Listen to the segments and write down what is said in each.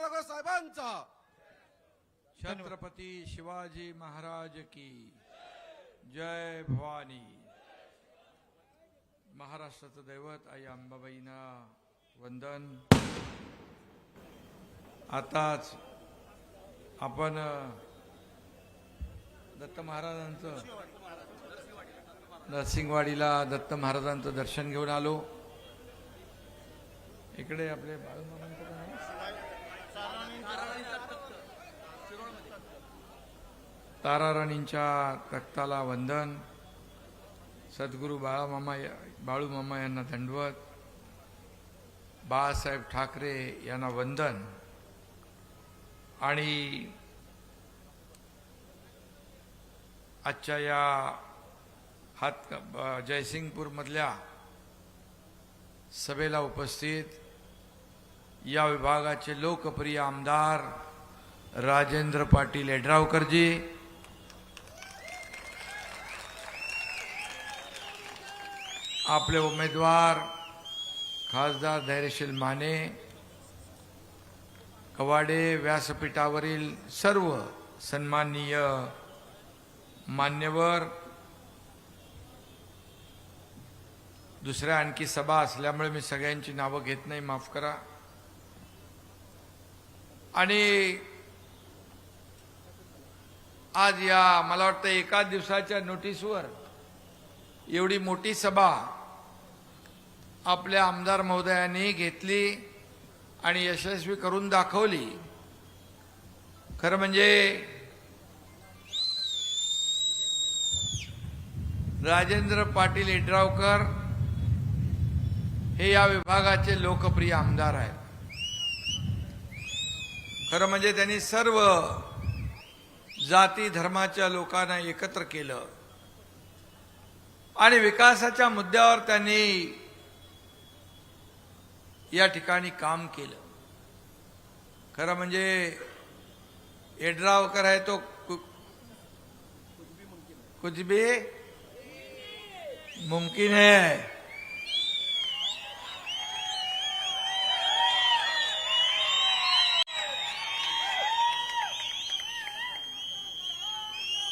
साहेबांचा छत्रपती शिवाजी महाराज की जय भवानी. महाराष्ट्राचं दैवत आई अंबाबाईंना वंदन. आताच आपण दत्त महाराजांचं नरसिंगवाडीला दत्त महाराजांचं दर्शन घेऊन आलो. इकडे आपले बाळ काय आहे? ताराराणींच्या रक्ताला वंदन. सद्गुरू बाळामामा या- बाळूमामा यांना दंडवत. बाळासाहेब ठाकरे यांना वंदन. आणि आजच्या या हात जयसिंगपूरमधल्या सभेला उपस्थित या विभागाचे लोकप्रिय आमदार राजेंद्र पाटील यड्रावकरजी आपले उमेदवार खासदार धैर्यशील माने कवाडे व्यासपीठावरील सर्व सन्माननीय मान्यवर दुसऱ्या आणखी सभा असल्यामुळे मी सगळ्यांची नावं घेत नाही माफ करा. आणि आज या मला वाटतं एका दिवसाच्या नोटीसवर एवढी मोठी सभा आपल्या आमदार महोदयांनी घेतली आणि यशस्वी करून दाखवली. खरं म्हणजे राजेंद्र पाटील इड्रावकर हे या विभागाचे लोकप्रिय आमदार आहेत. खरं म्हणजे त्यांनी सर्व जाती धर्माच्या लोकांना एकत्र केलं. आणि विकासाच्या मुद्द्यावर त्यांनी या ठिकाणी काम केलं. खरं म्हणजे यड्रावकर आहे तो कुछ भी मुमकिन है.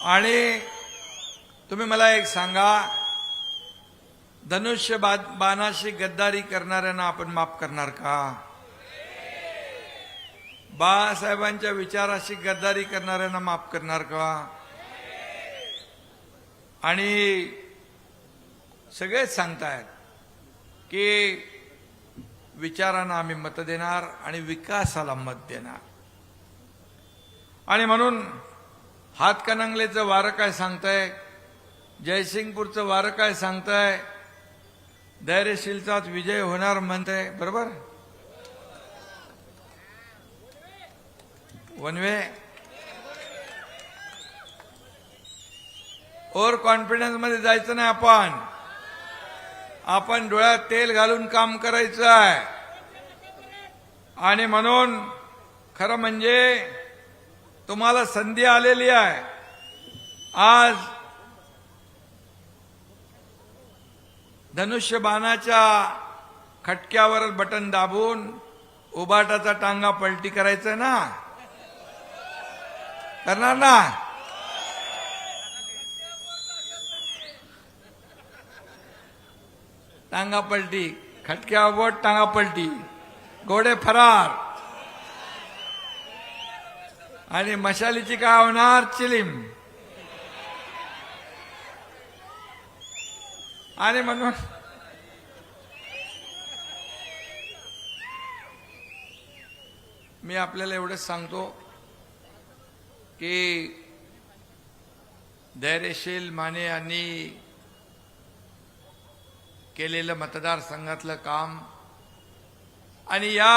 आणि तुम्ही मला एक सांगा धनुष्य बा- बाणाशी गद्दारी करणाऱ्यांना आपण माफ करणार का? बाळासाहेबांच्या विचाराशी गद्दारी करणाऱ्यांना माफ करणार का? आणि सगळेच सांगतायत की विचारांना आम्ही मत देणार आणि विकासाला मत देणार. आणि म्हणून हातकणंगलेचं वारं काय सांगताय? जयसिंगपूरचं वारं काय सांगताय? धैर्यशीलचाच विजय होणार म्हणतंय बरोबर? वनवे? ओव्हर कॉन्फिडन्समध्ये जायचं नाही आपण. आपण डोळ्यात तेल घालून काम करायचं आहे. आणि म्हणून खरं म्हणजे तुम्हाला संधी आलेली आहे. आज धनुष्यबाणाच्या खटक्यावर बटन दाबून उबाटाचा टांगा पलटी करायचं ना? करणार ना? टांगा पलटी खटक्यावर टांगा पलटी. घोडे फरार. आणि मशालीची काय होणार? चिलीम. आणि म्हणून मी आपल्याला एवढंच सांगतो की धैर्यशील माने यांनी केलेलं मतदारसंघातलं काम आणि या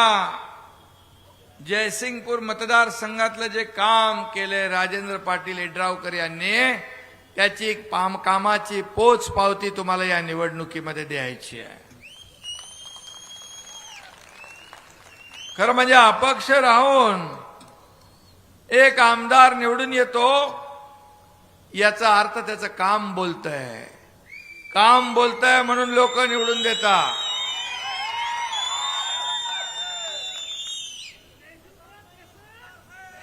जयसिंगपूर मतदारसंघातलं जे काम केलंय राजेंद्र पाटील एड्रावकर यांनी त्याची पाम कामाची पोच पावती तुम्हाला या निवडणुकीमध्ये द्यायची आहे. खरं म्हणजे अपक्ष राहून एक आमदार निवडून येतो याचा अर्थ त्याचं काम बोलतंय. काम बोलतंय म्हणून लोक निवडून देतात.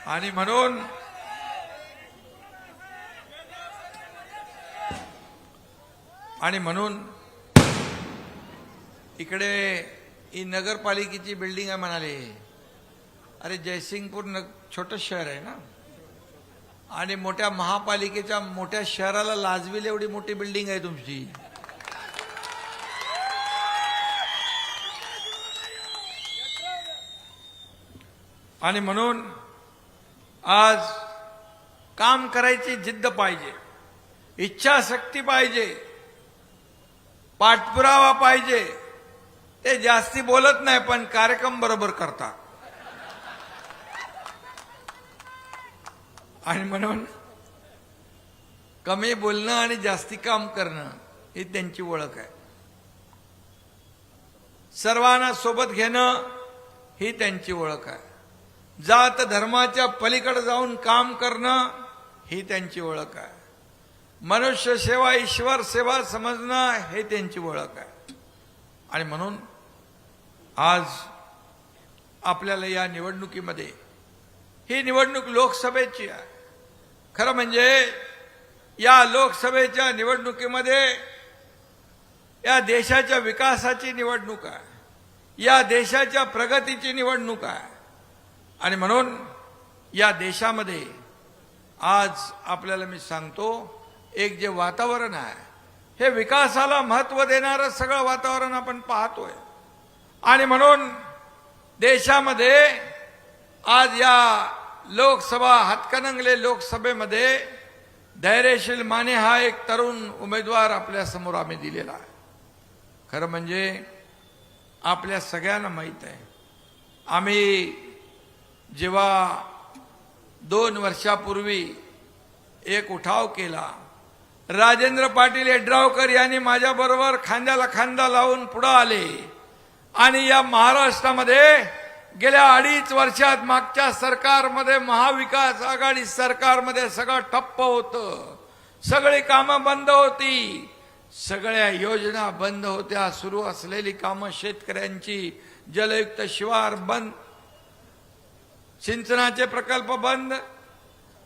आणि म्हणून आणि म्हणून इकडे ही नगरपालिकेची बिल्डिंग आहे म्हणाले. अरे जयसिंगपूर न छोटं शहर आहे ना? आणि मोठ्या महापालिकेच्या मोठ्या शहराला लाजवेल एवढी मोठी बिल्डिंग आहे तुमची. आणि म्हणून आज काम करायची जिद्द पाहिजे. इच्छाशक्ती पाहिजे. पाठपुरावा पाहिजे. ते जास्ती बोलत नाही पण कार्यक्रम बरोबर करतात. आणि म्हणून कमी बोलणं आणि जास्ती काम करणं ही त्यांची ओळख आहे. सर्वांना सोबत घेणं ही त्यांची ओळख आहे. जात धर्माच्या पलीकडे जाऊन काम करणं ही त्यांची ओळख आहे. मनुष्य सेवा ईश्वर सेवा समजणं हे त्यांची ओळख आहे. आणि म्हणून आज आपल्याला या निवडणुकीमध्ये ही निवडणूक लोकसभेची आहे. खरं म्हणजे या लोकसभेच्या निवडणुकीमध्ये या देशाच्या विकासाची निवडणूक आहे. या देशाच्या प्रगतीची निवडणूक आहे. आणि म्हणून या देशामध्ये आज आपल्याला मी सांगतो एक जे वातावरण आहे हे विकासाला महत्त्व देणारं सगळं वातावरण आपण पाहतोय. आणि म्हणून देशामध्ये आज या लोकसभा हातकणंगले लोकसभेमध्ये धैर्यशील माने हा एक तरुण उमेदवार आपल्यासमोर आम्ही दिलेला आहे. खरं म्हणजे आपल्या सगळ्यांना माहीत आहे. आम्ही जेव्हा दोन वर्षापूर्वी एक उठाव केला राजेंद्र पाटील यड्रावकर यांनी माझ्याबरोबर खांद्याला खांदा लावून पुढं आले. आणि या महाराष्ट्रामध्ये गेल्या अडीच वर्षात मागच्या सरकारमध्ये महाविकास आघाडी सरकारमध्ये सगळं ठप्प होतं. सगळी कामं बंद होती. सगळ्या योजना बंद होत्या. सुरू असलेली कामं शेतकऱ्यांची. जलयुक्त शिवार बंद. सिंचनाचे प्रकल्प बंद.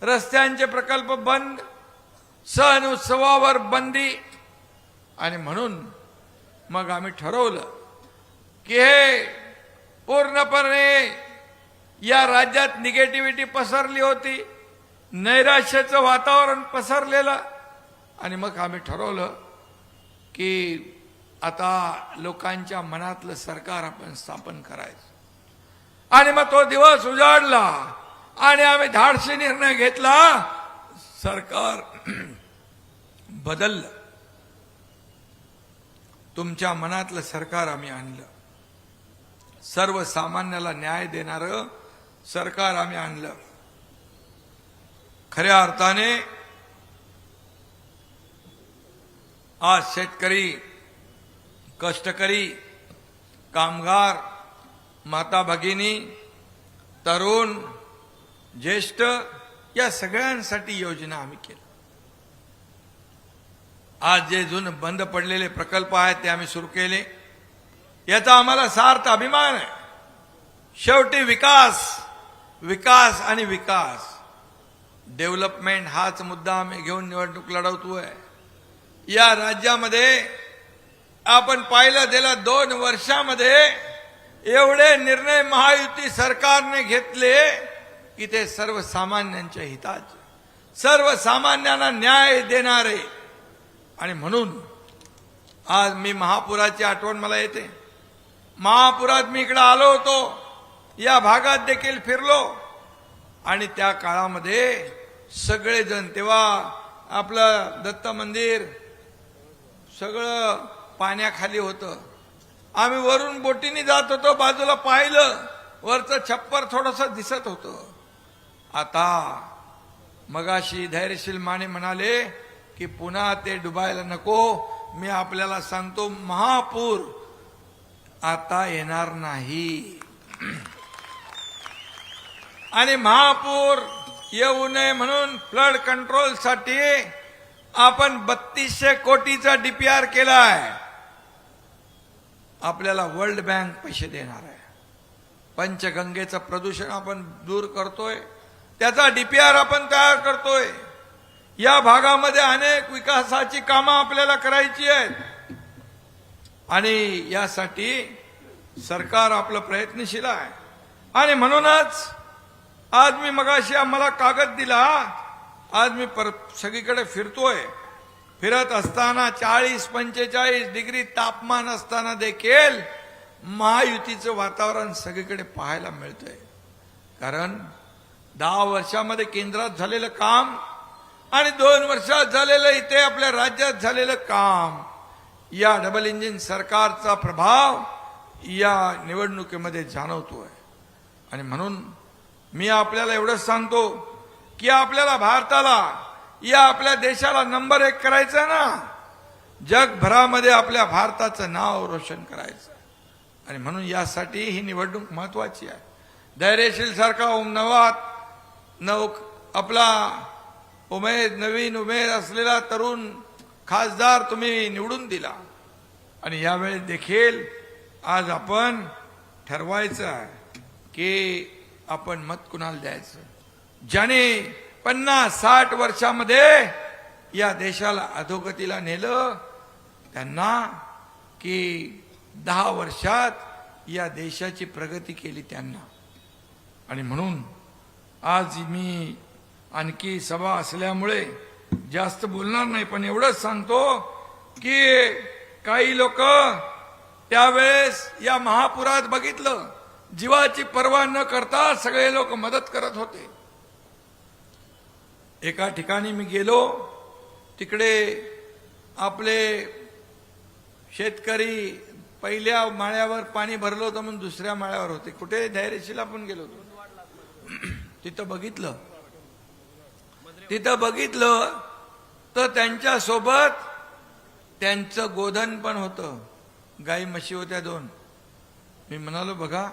रस्त्यांचे प्रकल्प बंद. सण उत्सवावर बंदी. आणि म्हणून मग आम्ही ठरवलं की हे पूर्णपणे या राज्यात निगेटिव्हिटी पसरली होती नैराश्याचं वातावरण पसरलेलं. आणि मग आम्ही ठरवलं की आता लोकांच्या मनातलं सरकार आपण स्थापन करायचं. आणि मग तो दिवस उजाडला आणि आम्ही धाडसी निर्णय घेतला सरकार बदललं. तुमच्या मनातलं सरकार आम्ही आणलं. सर्वसामान्याला न्याय देणारं सरकार आम्ही आणलं. खऱ्या अर्थाने आज शेतकरी कष्टकरी कामगार माता भगिनी तरुण ज्येष्ठ या सगळ्यांसाठी योजना आम्ही केल्या. आज जे जुन बंद पडलेले प्रकल्प आहेत ते आम्ही सुरू केले. याचा आम्हाला सार्थ अभिमान आहे. शेवटी विकास विकास आणि विकास. डेव्हलपमेंट हाच मुद्दा आम्ही घेऊन निवडणूक लढवतोय. या राज्यामध्ये आपण पाहिलं गेल्या दोन वर्षामध्ये एवढे निर्णय महायुती सरकारने घेतले की ते सर्वसामान्यांच्या हिताचे सर्वसामान्यांना न्याय देणारे आणि म्हणून आज मी महापुराची आठवण मला येते. महापुरात मी इकडे आलो होतो. या भागात देखील फिरलो. आणि त्या काळामध्ये सगळेजण तेव्हा आपलं दत्त मंदिर सगळं पाण्याखाली होतं. आम्ही वरून बोटीने जात होतो बाजूला पाहिलं. वरचं छप्पर थोडंसं दिसत होतं. आता मगाशी धैर्यशील माने म्हणाले की पुन्हा ते डुबायला नको मी आपल्याला सांगतो महापूर आता येणार नाही. आणि महापूर येऊ नये म्हणून फ्लड कंट्रोलसाठी आपण बत्तीसशे कोटीचा डीपीआर केला आहे आपल्याला वर्ल्ड बँक पैसे देणार आहे. पंचगंगेचं प्रदूषण आपण दूर करतोय. त्याचा डीपीआर आपण तयार करतोय. या भागामध्ये अनेक विकासाची कामं आपल्याला करायची आहेत. आणि यासाठी सरकार आपलं प्रयत्नशील आहे. आणि म्हणूनच आज मी मगाशी आम्हाला कागद दिला. आज मी पर सगळीकडे फिरतोय. फिरत असताना चाळीस पंचेचाळीस डिग्री तापमान असताना देखील महायुतीचं वातावरण सगळीकडे पाहायला मिळतंय. कारण दहा वर्षामध्ये केंद्रात झालेलं काम आणि दोन वर्षात झालेलं इथे आपल्या राज्यात झालेलं काम या डबल इंजिन सरकारचा प्रभाव या निवडणुकीमध्ये जाणवतोय. आणि म्हणून मी आपल्याला एवढंच सांगतो की आपल्याला भारताला या आपल्या देशाला नंबर एक करायचं ना. जगभरामध्ये आपल्या भारताचं नाव रोशन करायचं आणि म्हणून यासाठी ही निवडणूक महत्वाची आहे. धैर्यशील सारखा नवात नव आपला उमेद नवीन उमेद असलेला तरुण खासदार तुम्ही निवडून दिला. आणि यावेळी देखील आज आपण ठरवायचं आहे की आपण मत कुणाला द्यायचं? ज्याने पन्नास साठ वर्षामध्ये या देशाला अधोगतीला नेलं त्यांना की दहा वर्षात या देशाची प्रगती केली त्यांना. आणि म्हणून आज मी आणखी सभा असल्यामुळे जास्त बोलणार नाही पण एवढंच सांगतो की काही लोक त्यावेळेस या महापुरात बघितलं. जीवाची पर्वा न करता सगळे लोक मदत करत होते. एका ठिकाणी मी गेलो. तिकडे आपले शेतकरी पहिल्या माळ्यावर पाणी भरलं होतं म्हणून दुसऱ्या माळ्यावर होते. कुठे? धैर्यशीला पण गेलो होतो. तिथं बघितलं. तिथं बघितलं तर त्यांच्यासोबत त्यांचं गोधन पण होतं. गाई म्हशी होत्या दोन. मी म्हणालो बघा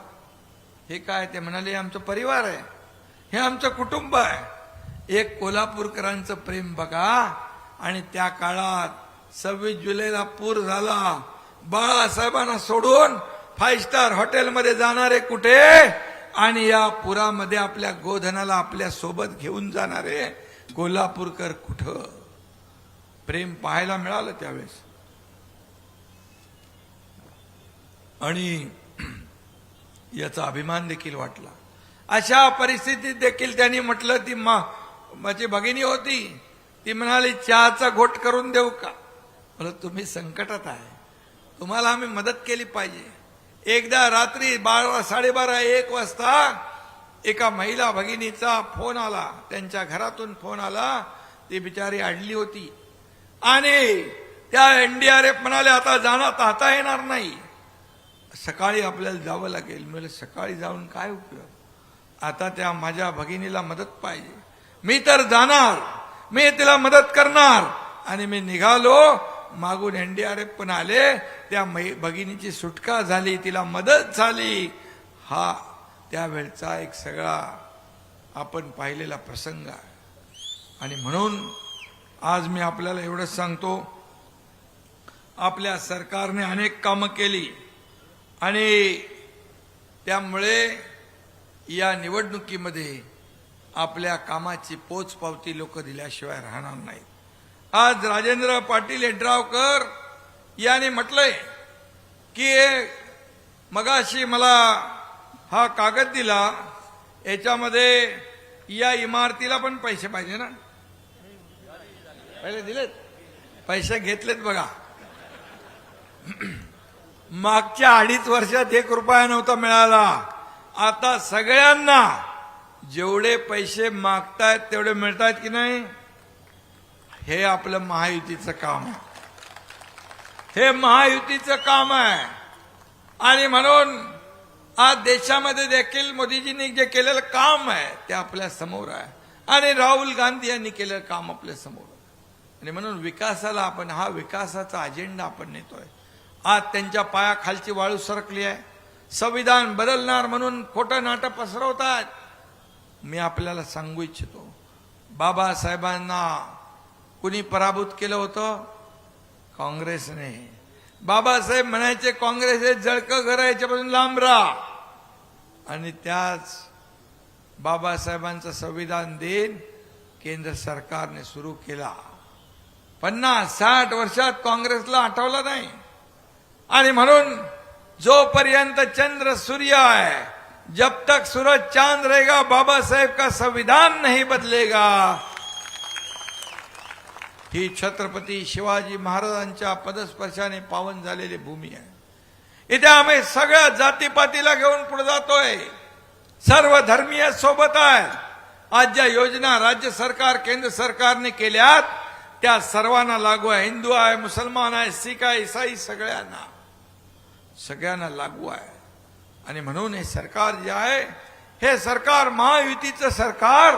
हे काय? ते म्हणाले आमचं परिवार आहे. हे आमचं कुटुंब आहे. एक कोल्हापूरकरांचं प्रेम बघा. आणि त्या काळात सव्वीस जुलैला पूर झाला. बाळासाहेबांना सोडून फाईव्ह स्टार हॉटेलमध्ये जाणारे कुठे? आणि या पुरामध्ये आपल्या गोधनाला आपल्यासोबत घेऊन जाणारे कोल्हापूरकर कुठं? प्रेम पाहायला मिळालं त्यावेळेस. आणि याचा अभिमान देखील वाटला. अशा परिस्थितीत देखील त्यांनी म्हटलं ती मा माझी भगिनी होती. ती म्हणाली चहाचा घोट करून देऊ का? म्हणलं तुम्ही संकटात आहे. तुम्हाला आम्ही मदत केली पाहिजे. एकदा रात्री बारा साडेबारा एक वाजता एका महिला भगिनीचा फोन आला. त्यांच्या घरातून फोन आला. ती बिचारी अडली होती. आणि त्या एनडीआरएफ म्हणाले आता जाणार आता येणार नाही. सकाळी आपल्याला जावं लागेल. म्हणजे सकाळी जाऊन काय उपयोग? आता त्या माझ्या भगिनीला मदत पाहिजे. मी तर जाणार. मी तिला मदत करणार. आणि मी निघालो. मागून एनडीआरएफ पण आले. त्या मै- भगिनीची सुटका झाली. तिला मदत झाली. हा त्यावेळचा एक सगळा आपण पाहिलेला प्रसंग आहे. आणि म्हणून आज मी आपल्याला एवढंच सांगतो आपल्या सरकारने अनेक कामं केली आणि त्यामुळे या निवडणुकीमध्ये आपल्या कामाची पोचपावती लोक दिल्याशिवाय राहणार नाहीत. आज राजेंद्र पाटील यड्रावकर याने म्हटलंय की मगाशी मला हा कागद दिला याच्यामध्ये या इमारतीला पण पैसे पाहिजे ना? पहिले दिलेत? पैसे घेतलेत बघा. मागच्या अडीच वर्षात एक रुपया नव्हता मिळाला. आता सगळ्यांना जेवढे पैसे मागतायत तेवढे मिळतायत की नाही? हे आपलं महायुतीचं काम आहे. हे महायुतीचं काम आहे. आणि म्हणून आज देशामध्ये देखील मोदीजींनी जे केलेलं काम आहे ते आपल्यासमोर आहे. आणि राहुल गांधी यांनी केलेलं काम आपल्यासमोर आहे. आणि म्हणून विकासाला आपण हा विकासाचा अजेंडा आपण नेतोय. आज त्यांच्या पायाखालची वाळू सरकली आहे. संविधान बदलणार म्हणून खोटं नाटक पसरवतात. मी आपल्याला सांगू इच्छितो बाबासाहेबांना कुणी पराभूत केलं होतं? काँग्रेसने. बाबासाहेब म्हणायचे काँग्रेस हे जळकं घर याच्यापासून लांब राहा. आणि त्याच बाबासाहेबांचं संविधान दिन केंद्र सरकारने सुरू केला. पन्नास साठ वर्षात काँग्रेसला आठवलं नाही. आणि म्हणून जोपर्यंत चंद्र सूर्य आहे जब तक सूरज चांद रहेगा बाबासाहेब का संविधान नहीं बदलेगा. ही छत्रपती शिवाजी महाराजांच्या पदस्पर्शाने पावन झालेली भूमी आहे. इथे आम्ही सगळ्या जातीपातीला घेऊन पुढे जातोय. सर्व धर्मीय सोबत आहे. आज ज्या योजना राज्य सरकार केंद्र सरकारने केल्यात त्या सर्वांना लागू आहे. हिंदू आहे मुसलमान आहे सिख आहे इसाई सगळ्यांना. सगळ्यांना लागू आहे. आणि म्हणून हे सरकार जे आहे हे सरकार महायुतीचं सरकार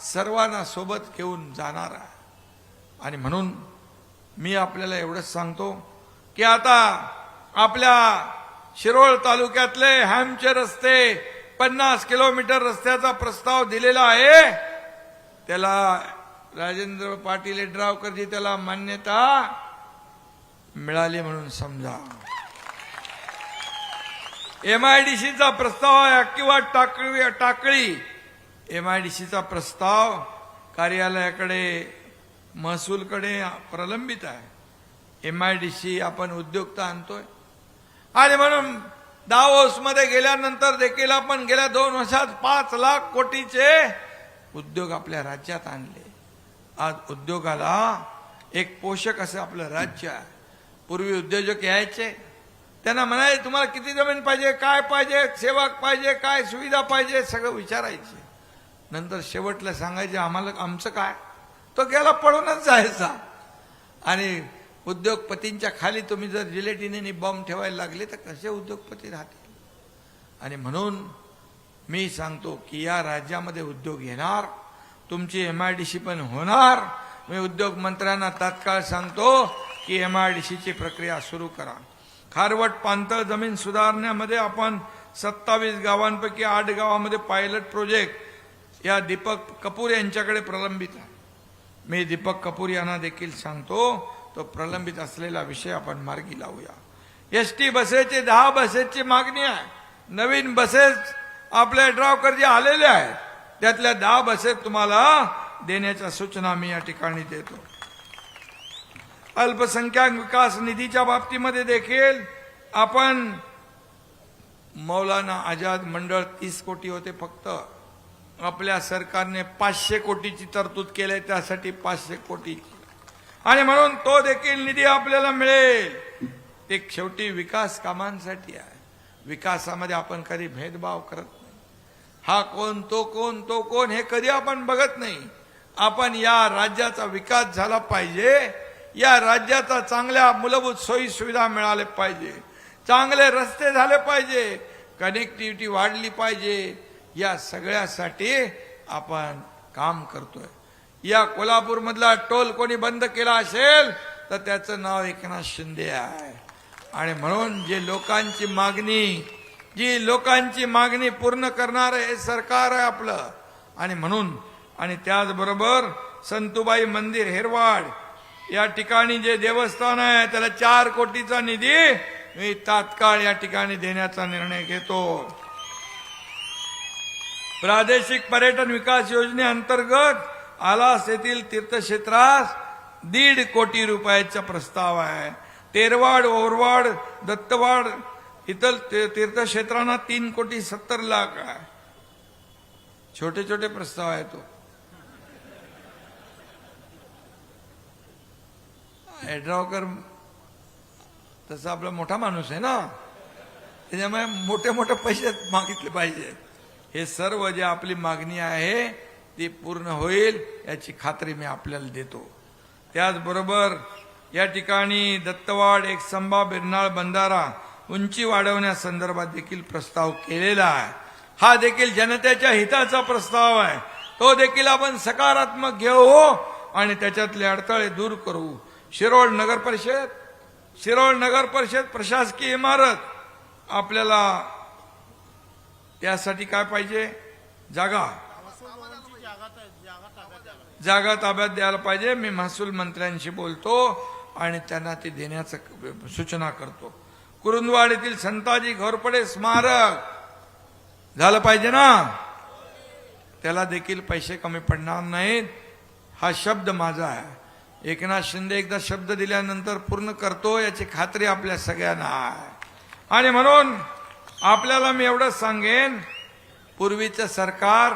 सर्वांना सोबत घेऊन जाणार आहे. आणि म्हणून मी आपल्याला एवढंच सांगतो की आता आपल्या शिरोळ तालुक्यातले हॅमचे रस्ते पन्नास किलोमीटर रस्त्याचा प्रस्ताव दिलेला आहे. त्याला राजेंद्र पाटील यड्रावकरजी त्याला मान्यता मिळाली म्हणून समजा. एमआयडीसीचा प्रस्ताव आहे किंवा टाकळी टाकळी. एमआयडीसीचा प्रस्ताव कार्यालयाकडे महसूलकडे प्रलंबित आहे. एमआयडीसी आपण उद्योगता आणतोय. आणि म्हणून दावोसमध्ये गेल्यानंतर देखील आपण गेल्या दोन वर्षात पाच लाख कोटीचे उद्योग आपल्या राज्यात आणले. आज उद्योगाला एक पोषक असं आपलं राज्य आहे. पूर्वी उद्योजक यायचे. त्यांना म्हणायचे तुम्हाला किती जमीन पाहिजे काय पाहिजे सेवक पाहिजे काय सुविधा पाहिजे? सगळं विचारायचे. नंतर शेवटला सांगायचे आम्हाला आमचं काय? तो गेला पळूनच जायचा. आणि उद्योगपतींच्या खाली तुम्ही जर जिलेटिनीने बॉम्ब ठेवायला लागले तर कसे उद्योगपती राहतील? आणि म्हणून मी सांगतो की या राज्यामध्ये उद्योग येणार तुमची एम आय डी सी पण होणार. मी उद्योग मंत्र्यांना तात्काळ सांगतो की एम आय डी सीची प्रक्रिया सुरू करा. खारवट पांतळ जमीन सुधारण्यामध्ये आपण सत्तावीस गावांपैकी आठ गावामध्ये पायलट प्रोजेक्ट या दीपक कपूर यांच्याकडे प्रलंबित आहे. मी दीपक कपूर यांना देखील सांगतो तो प्रलंबित असलेला विषय आपण मार्गी लावूया. एस टी बसेसची दहा बसेसची मागणी आहे. नवीन बसेस आपल्या ड्रावकर जे आलेले आहेत. त्यातल्या दहा बसेस तुम्हाला देण्याच्या सूचना मी या ठिकाणी देतो. अल्पसंख्याक विकास निधीच्या बाबतीमध्ये देखील आपण मौलाना आझाद मंडळ तीस कोटी होते फक्त. आपल्या सरकारने पाचशे कोटीची तरतूद केली त्यासाठी पाचशे कोटी आणि म्हणून तो देखील निधी आपल्याला मिळेल. ते शेवटी विकास कामांसाठी आहे. विकासामध्ये आपण कधी भेदभाव करत नाही. हा कोण तो कोण तो कोण हे कधी आपण बघत नाही. आपण या राज्याचा विकास झाला पाहिजे. या राज्याचा चांगल्या मूलभूत सोयी सुविधा मिळाल्या पाहिजे. चांगले रस्ते झाले पाहिजे. कनेक्टिव्हिटी वाढली पाहिजे. या सगळ्यासाठी आपण काम करतोय. या कोल्हापूर मधला टोल कोणी बंद केला असेल तर त्याचं नाव एकनाथ शिंदे आहे. आणि म्हणून जे लोकांची मागणी जी लोकांची मागणी पूर्ण करणार हे सरकार आहे आपलं. आणि म्हणून आणि त्याचबरोबर संतुबाई मंदिर हेरवाड या ठिकाणी जे देवस्थान आहे त्याला चार कोटीचा निधी मी तात्काळ या ठिकाणी देण्याचा निर्णय घेतो. प्रादेशिक पर्यटन विकास योजनेअंतर्गत आलास येथील तीर्थक्षेत्रास दीड कोटी रुपयाचा प्रस्ताव आहे. तेरवाड ओरवाड दत्तवाड इतर ते- तीर्थक्षेत्रांना तीन कोटी सत्तर लाख आहे. छोटे छोटे प्रस्ताव आहे तो. हेड्रावकर तसा आपला मोठा माणूस आहे ना? त्याच्यामुळे मोठे मोठे पैसे मागितले पाहिजे. हे सर्व जे आपली मागणी आहे ती पूर्ण होईल याची खात्री मी आपल्याला देतो. त्याचबरोबर या ठिकाणी दत्तवाड एक संभा बिरनाळ बंधारा उंची वाढवण्यासंदर्भात देखील प्रस्ताव केलेला आहे. हा देखील जनतेच्या हिताचा प्रस्ताव आहे. तो देखील आपण सकारात्मक घेऊ आणि त्याच्यातले अडथळे दूर करू. शिरोळ नगर परिषद शिरोळ नगर परिषद प्रशासकीय इमारत आपल्याला त्यासाठी काय पाहिजे? जागा. जागा ताब्यात द्यायला पाहिजे. मी महसूल मंत्र्यांशी बोलतो आणि त्यांना ते देण्याचं सूचना करतो. कुरुंदवाडीतील संताजी घोरपडे स्मारक. झालं पाहिजे ना? त्याला देखील पैसे कमी पडणार नाहीत. हा शब्द माझा आहे. एकनाथ शिंदे एकदा शब्द दिल्यानंतर पूर्ण करतो याची खात्री आपल्या सगळ्यांना आहे. आणि म्हणून आपल्याला मी एवढंच सांगेन पूर्वीचं सरकार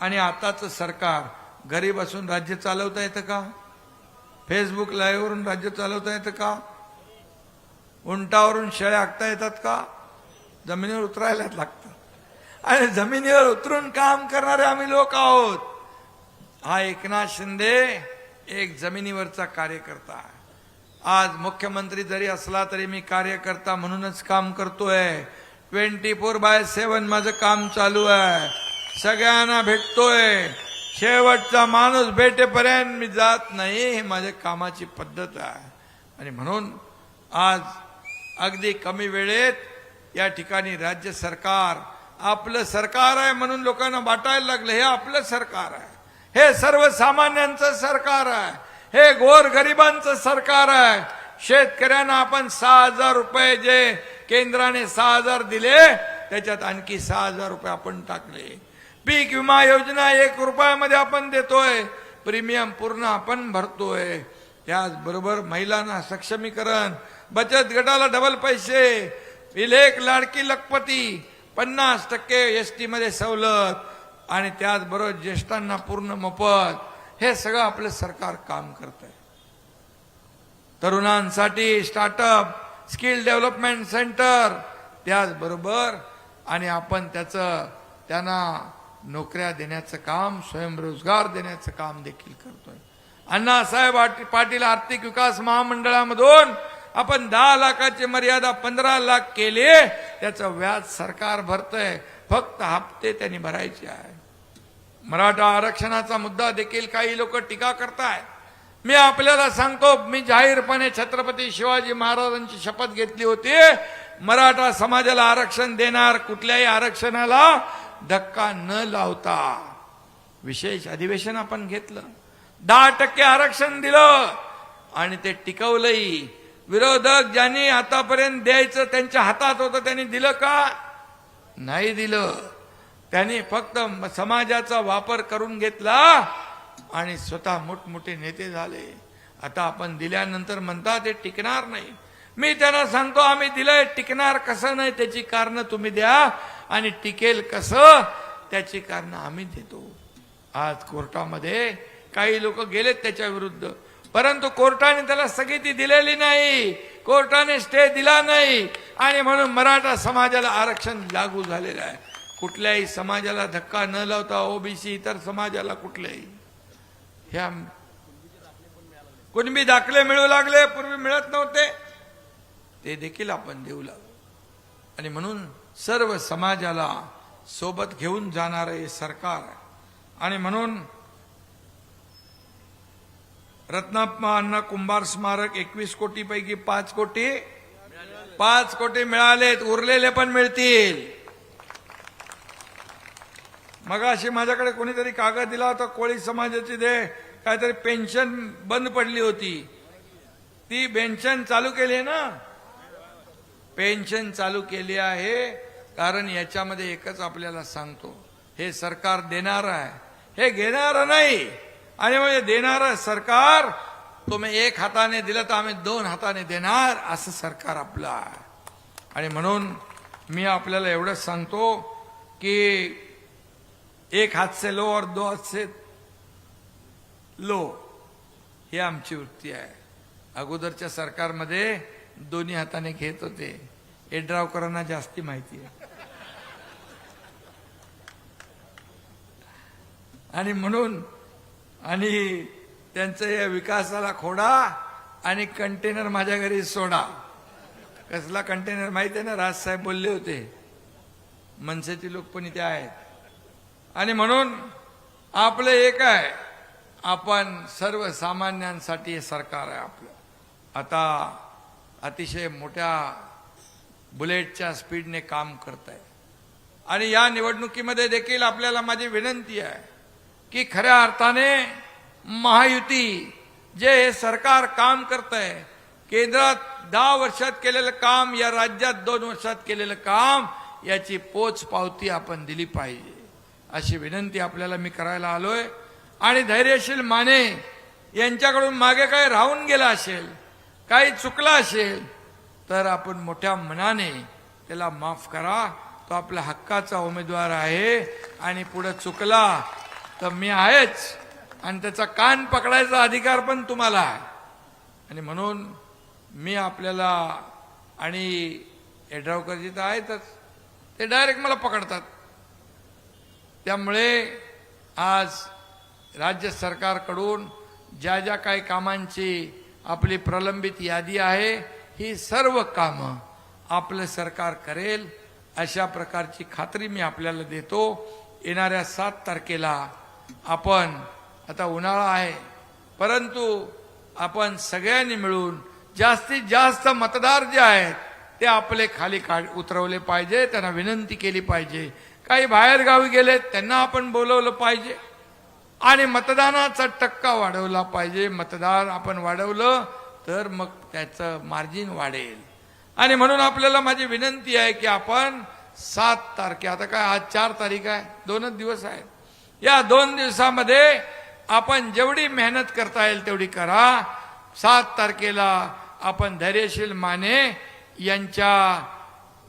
आणि आताचं सरकार घरी बसून राज्य चालवता येतं का? फेसबुक लाईव्हवरून राज्य चालवता येतं का? उंटावरून शेळ्या आखता येतात का? जमिनीवर उतरायलाच लागतं. आणि जमिनीवर उतरून काम करणारे आम्ही लोक आहोत. हा एकनाथ शिंदे एक जमिनीवरचा कार्यकर्ता आहे. आज मुख्यमंत्री जरी असला तरी मी कार्यकर्ता म्हणूनच काम करतोय. ट्वेंटी फोर बाय सेवन माझं काम चालू आहे. सगळ्यांना भेटतोय. शेवटचा माणूस भेटेपर्यंत मी जात नाही ही माझ्या कामाची पद्धत आहे. आणि म्हणून आज अगदी कमी वेळेत या ठिकाणी राज्य सरकार आपलं सरकार आहे म्हणून लोकांना वाटायला लागलं हे आपलं सरकार आहे. हे सर्वसामान्यांचं सरकार आहे. हे गोर गरिबांचं सरकार आहे. शेतकऱ्यांना आपण सहा हजार रुपये जे केंद्राने सहा हजार दिले त्याच्यात आणखी सहा हजार रुपये आपण टाकले. पीक विमा योजना एक रुपयामध्ये आपण देतोय. प्रीमियम पूर्ण आपण भरतोय. त्याचबरोबर महिलांना सक्षमीकरण बचत गटाला डबल पैसे विलेख लाडकी लखपती पन्नास टक्के एस टीमध्ये सवलत आणि त्याचबरोबर ज्येष्ठांना पूर्ण मोफत. हे सगळं आपलं सरकार काम करत आहे तरुणांसाठी स्टार्टअप स्किल डेव्हलपमेंट सेंटर त्याचबरोबर आणि आपण त्याचं त्यांना नोकऱ्या देण्याचं काम स्वयंरोजगार देण्याचं काम देखील करतोय. अण्णासाहेब पाटील आर्थिक विकास महामंडळामधून आपण दहा लाखाची मर्यादा पंधरा लाख केली त्याचं व्याज सरकार भरतंय. फक्त हप्ते त्यांनी भरायचे आहे. मराठा आरक्षणाचा मुद्दा देखील काही लोक टीका करतायत. मी आपल्याला सांगतो मी जाहीरपणे छत्रपती शिवाजी महाराजांची शपथ घेतली होती. मराठा समाजाला आरक्षण देणार कुठल्याही आरक्षणाला धक्का न लावता विशेष अधिवेशन आपण घेतलं. दहा टक्के आरक्षण दिलं आणि ते टिकवलंही. विरोधक ज्यांनी आतापर्यंत द्यायचं त्यांच्या हातात होतं त्यांनी दिलं का? नाही दिलं. त्यांनी फक्त समाजाचा वापर करून घेतला आणि स्वतः मोठमोठे नेते झाले. आता आपण दिल्यानंतर म्हणता ते टिकणार नाही. मी त्यांना सांगतो आम्ही दिलंय टिकणार कसं नाही त्याची कारणं तुम्ही द्या. आणि टिकेल कसं? त्याची कारण आम्ही देतो. आज कोर्टामध्ये काही लोक गेलेत त्याच्या विरुद्ध. परंतु कोर्टाने त्याला स्थगिती दिलेली नाही. कोर्टाने स्टे दिला नाही. आणि म्हणून मराठा समाजाला आरक्षण लागू झालेलं आहे. कुठल्याही समाजाला धक्का न लावता ओबीसी इतर समाजाला कुठल्याही ह्या कुणबी दाखले मिळू लागले पूर्वी मिळत नव्हते. ते देखील आपण देऊ लागलो. आणि म्हणून सर्व समाजाला सोबत घेऊन जाणारं हे सरकार आणि म्हणून रत्नाप्पा अण्णा कुंभार स्मारक एकवीस कोटी पैकी पाच कोटी पाच कोटी मिळालेत उरलेले पण मिळतील. मगाशी माझ्याकडे कोणीतरी कागद दिला होता कोळी समाजाची दे काहीतरी पेन्शन बंद पडली होती. ती पेन्शन चालू केली आहे ना? पेन्शन चालू केली आहे कारण याच्यामध्ये एकच आपल्याला सांगतो हे सरकार देणार आहे. हे घेणार नाही. आणि म्हणजे देणार सरकार तुम्ही एक हाताने दिलं तर आम्ही दोन हाताने देणार असं सरकार आपलं आहे. आणि म्हणून मी आपल्याला एवढंच सांगतो की एक हात से लो और दो हात से लो ही आमची वृत्ती आहे. अगोदरच्या सरकारमध्ये दोन्ही हाताने घेत होते. एड्रावकरांना जास्ती माहिती आहे. आणि म्हणून आणि त्यांचं या विकासाला खोडा आणि कंटेनर माझ्या घरी सोडा. कसला कंटेनर माहिती आहे ना? राजसाहेब बोलले होते. मनसेचे लोक पण इथे आहेत. आणि म्हणून आपलं एक आहे. आपण सर्वसामान्यांसाठी सरकार आहे आपलं. आता अतिशय मोठ्या बुलेटच्या स्पीडने काम करत आहे आणि या निवडणुकीमध्ये देखील आपल्याला माझी विनंती आहे की खऱ्या अर्थाने महायुती जे हे सरकार काम करत आहे केंद्रात दहा वर्षात केलेलं काम या राज्यात दोन वर्षात केलेलं काम याची पोच पावती आपण दिली पाहिजे. अशी विनंती आपल्याला मी करायला आलोय. आणि धैर्यशील माने यांच्याकडून मागे काय राहून गेला असेल काही चुकला असेल तर आपण मोठ्या मनाने त्याला माफ करा. तो आपल्या हक्काचा उमेदवार आहे आणि पुढे चुकला तर मी आहेच. आणि त्याचा कान पकडायचा अधिकार पण तुम्हाला आहे. आणि म्हणून मी आपल्याला आणि यड्रावकरजी तर आहेतच. ते डायरेक्ट मला पकडतात. त्यामुळे आज राज्य सरकारकडून ज्या ज्या काही कामांची आपली प्रलंबित यादी आहे ही सर्व कामं आपलं सरकार करेल. अशा प्रकारची खात्री मी आपल्याला देतो. येणाऱ्या सात तारखेला आपण आता उन्हाळा आहे परंतु आपण सगळ्यांनी मिळून जास्तीत जास्त मतदार जे आहेत ते आपले खाली काढ उतरवले पाहिजे त्यांना विनंती केली पाहिजे. काही बाहेरगावी गेले गेलेत त्यांना आपण बोलवलं पाहिजे. आणि मतदानाचा टक्का वाढवला पाहिजे. मतदान आपण वाढवलं तर मग त्याचं मार्जिन वाढेल. आणि म्हणून आपल्याला माझी विनंती आहे की आपण सात तारखे आता काय आज चार तारीख आहे दोनच दिवस आहेत. या दोन दिवसामध्ये आपण जेवढी मेहनत करता येईल तेवढी करा. सात तारखेला आपण धैर्यशील माने यांच्या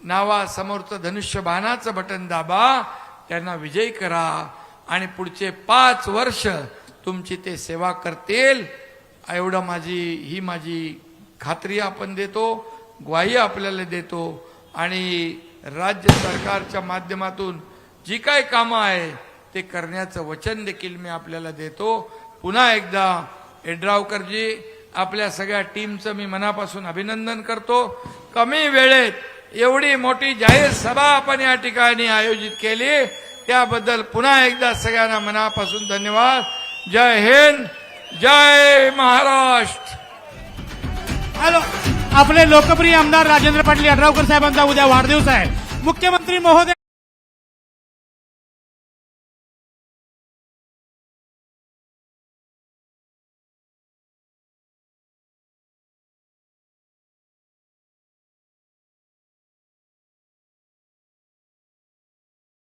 नावासमोरचं धनुष्यबाणाचं बटन दाबा. त्यांना विजयी करा. आणि पुढचे पाच वर्ष तुमची ते सेवा करतील. एवढं माझी ही माझी खात्री आपण देतो ग्वाही आपल्याला देतो. आणि राज्य सरकारच्या माध्यमातून जी काय कामं आहे ते करण्याचं वचन देखील मी आपल्याला देतो. पुन्हा एकदा यड्रावकरजी आपल्या सगळ्या टीमचं मी मनापासून अभिनंदन करतो. कमी वेळेत एवढी मोठी जाहीर सभा आपण या ठिकाणी आयोजित केली. त्याबद्दल पुन्हा एकदा सगळ्यांना मनापासून धन्यवाद. जय हिंद जय महाराष्ट्र. हॅलो आपले लोकप्रिय आमदार राजेंद्र पाटील यड्रावकर साहेबांचा उद्या वाढदिवस आहे. मुख्यमंत्री महोदय